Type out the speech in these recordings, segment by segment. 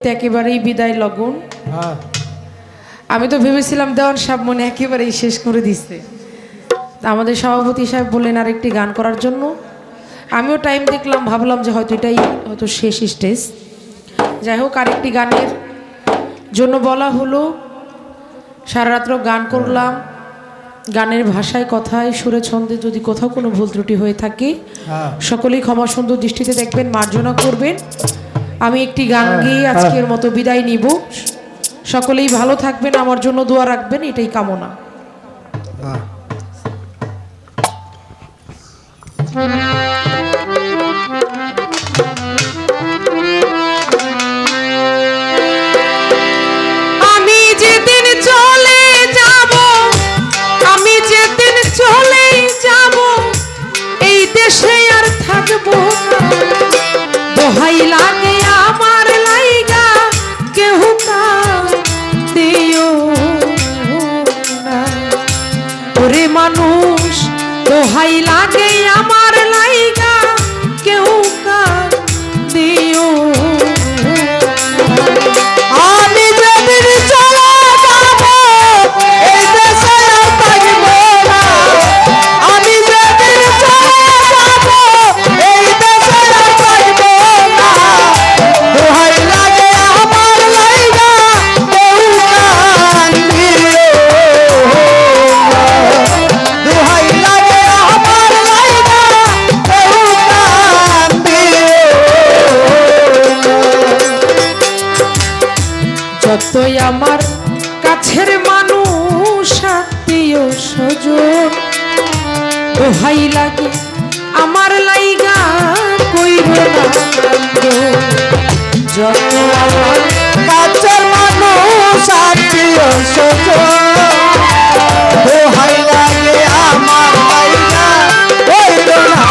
একেবারেই বিদায় লগন। হ্যাঁ। আমি তো ভেবেছিলাম দেওয়ান সাহেব মনে একেবারেই শেষ করে দিচ্ছে আমাদের সভাপতি সাহেব বললেন আরেকটি গান করার জন্য। আমিও টাইম দেখলাম ভাবলাম যে হয়তো এটাই হয়তো শেষ স্টেজ। যাই হোক আরেকটি গানের জন্য বলা হলো সারা রাত্র গান করলাম। গানের ভাষায় কথায় সুরে ছন্দে যদি কোথাও কোনো ভুল ত্রুটি হয়ে থাকে হ্যাঁ। সকলেই ক্ষমা সুন্দর দৃষ্টিতে দেখবেন মার্জনা করবেন। আমি একটি গান গেয়ে আজকের মতো বিদায় নিব। সকলেই ভালো থাকবেন আমার জন্য দোয়া রাখবেন এটাই কামনা। হ্যাঁ আমি যেদিন চলে যাব আমি যেদিন চলে যাব এই দেশে আর থাকব। দোহাই লাগে যতই আমার কাছের মানুষ, আত্মীয় স্বজন দোহাই লাগে আমার লাইগা কইর না যত আমার কাছের মানুষ, আত্মীয় স্বজন দোহাই লাগে আমার লাইগা কইল না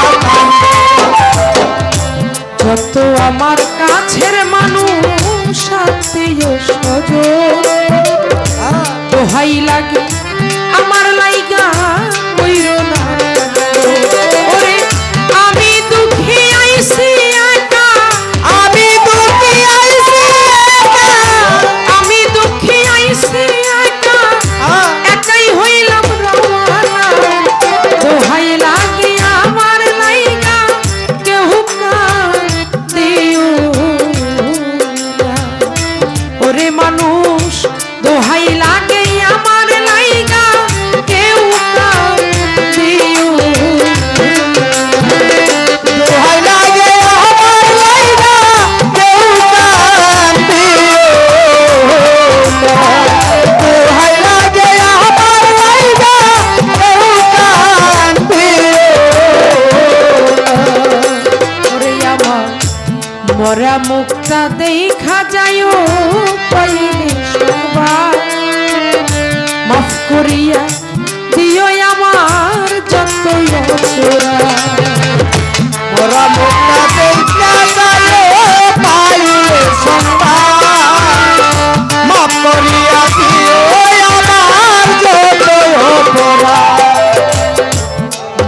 যত আমার কাছের মানুষ, আত্মীয়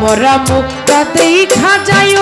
মরা মুখটা দেখা যায়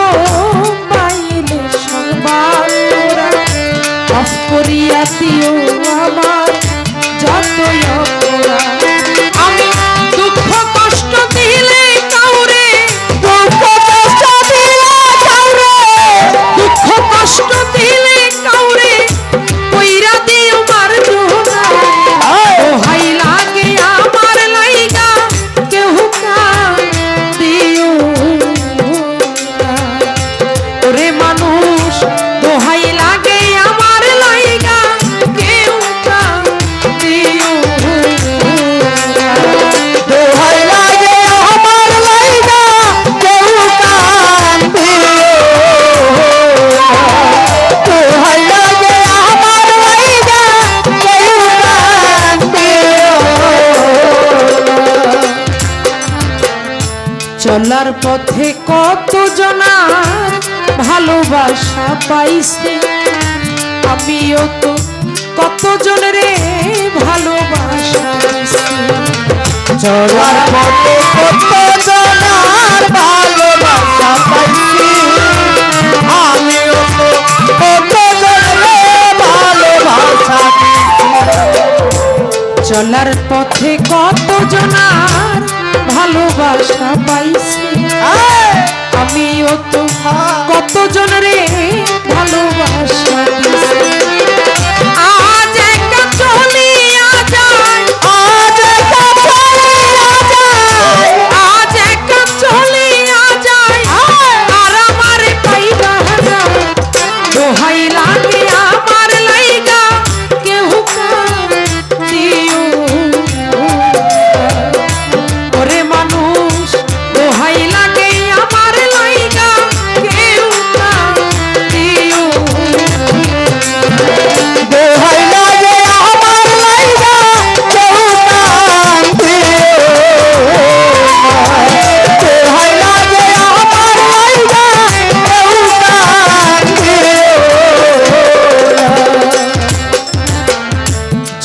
চলার পথে কত জনার ভালোবাসা পাইছে? আমিও তো কত জনরে ভালোবাসা চলার পথে কত জনার ভালোবাসা পাইছে। আমিও তো কত জনরে ভালোবাসা চলার পথে কত জনার ভালোবাসা পাইছি। আমিও তো কতজন রে? ভালোবাসা দিছি।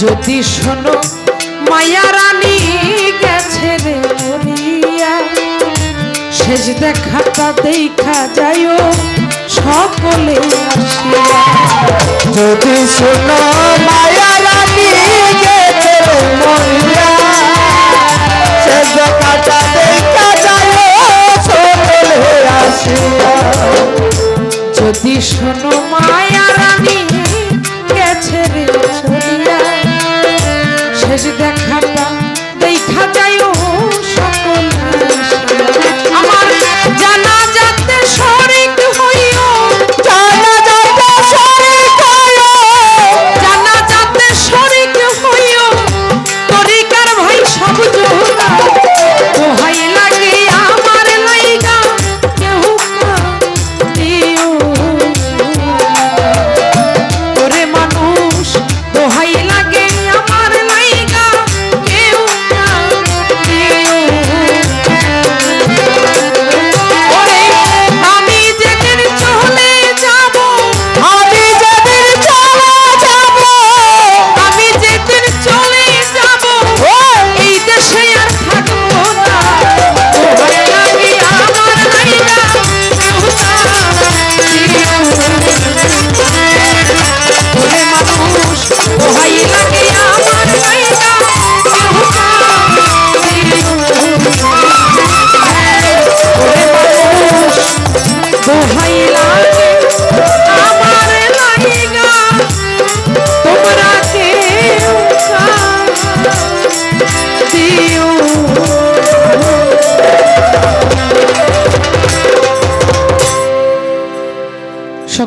যদি শোনো, মায়া রানী গেছে রে মরিয়া শেষ দেখাটা দেখা যাইও সকলে আসিয়া। যদি শোনো, মায়া